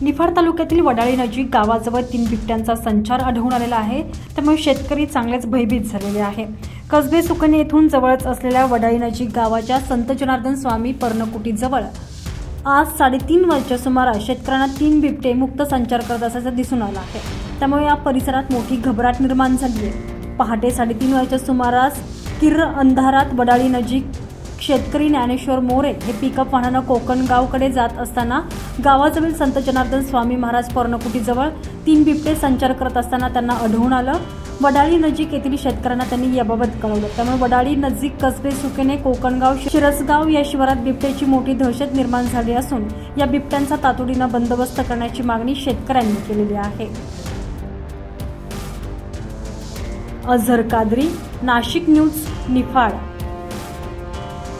निफाड तालुक्यातील वडाळी नजीक गावाजवळ तीन बिबट्यांचा संचार आढळून आलेला आहे. त्यामुळे शेतकरी चांगलेच भयभीत झालेले आहे. कसबे सुकने येथून जवळच असलेल्या वडाळी नजीक गावाच्या संत जनार्दन स्वामी पर्णकुटीजवळ आज साडेतीन वाजच्या सुमारास शेतकऱ्यांना तीन बिबटे मुक्त संचार करत असल्याचं दिसून आलं आहे. त्यामुळे या परिसरात मोठी घबराट निर्माण झाली आहे. पहाटे साडेतीन वाजच्या सुमारास किर्र अंधारात वडाळी नजीक शेतकरी ज्ञानेश्वर मोरे हे पिकअप वाहनानं कोकणगावकडे जात असताना गावाजवळील संत जनार्दन स्वामी महाराज पर्णकुटीजवळ तीन बिबटे संचार करत असताना त्यांना आढळून आलं. वडाळी नजीक येथील शेतकऱ्यांना त्यांनी याबाबत कळवलं. त्यामुळे वडाळी नजीक कसबे सुकेने कोकणगाव शिरसगाव या शिवारात बिबट्याची मोठी दहशत निर्माण झाली असून या बिबट्यांचा तातडीनं बंदोबस्त करण्याची मागणी शेतकऱ्यांनी केलेली आहे. अझर कादरी नाशिक न्यूज निफाड.